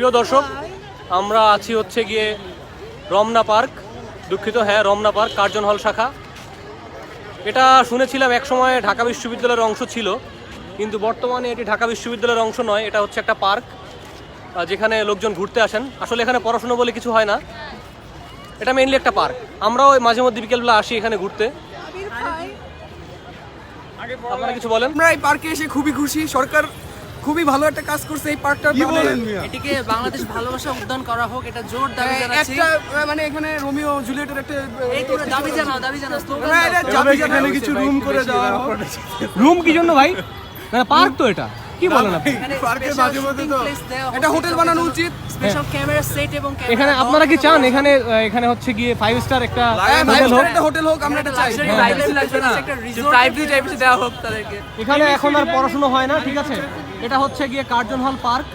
প্রিয় দর্শক আমরা আছি হচ্ছে গিয়ে রমনা পার্ক। দুঃখিত হ্যাঁ রমনা পার্ক কার্জন হল শাখা। এটা শুনেছিলাম এক সময় ঢাকা বিশ্ববিদ্যালয়ের অংশ ছিল কিন্তু বর্তমানে এটি ঢাকা বিশ্ববিদ্যালয়ের অংশ নয় এটা হচ্ছে একটা পার্ক যেখানে লোকজন ঘুরতে আসেন। আসলে এখানে পড়াশোনা বলে কিছু হয় না। এটা মেইনলি একটা পার্ক। আমরাও মাঝে মধ্যে বিকেলবেলা আসি এখানে ঘুরতে। আপনারা কিছু বলেন? আমরা এই পার্কে এসে খুবই খুশি। সরকার খুবই ভালো একটা কাজ করছে এই পার্কটার এটিকে বাংলাদেশ ভালোবাসা উদ্যান করা হোক এটা জোর দাবি জানাচ্ছি। একটা মানে এখানে রোমিও জুলিয়েটের একটা এই তোমরা দাবি জানাও দাবি এটা জাবি জানানো এখানে কিছু রুম করে দেওয়া দাও। রুম কি জন্য ভাই? না পার্ক তো এটা। কি বলেন আপনি? পার্কের মাঝে মধ্যে তো একটা হোটেল বানানো উচিত। স্পেশাল ক্যামেরা সেট এবং ক্যামেরা এখানে আপনারা কি চান? এখানে এখানে হচ্ছে গিয়ে ফাইভ স্টার একটা হ্যাঁ, হোটেল হোক। একটা হোটেল হোক আমরা এটা চাই। লাগবে না একটা রিসোর্ট টাইপের দেওয়া হোক তাদেরকে। এখানে এখন আর পড়াশোনা হয় না ঠিক আছে? এটা হচ্ছে গিয়ে কার্জন হল পার্ক।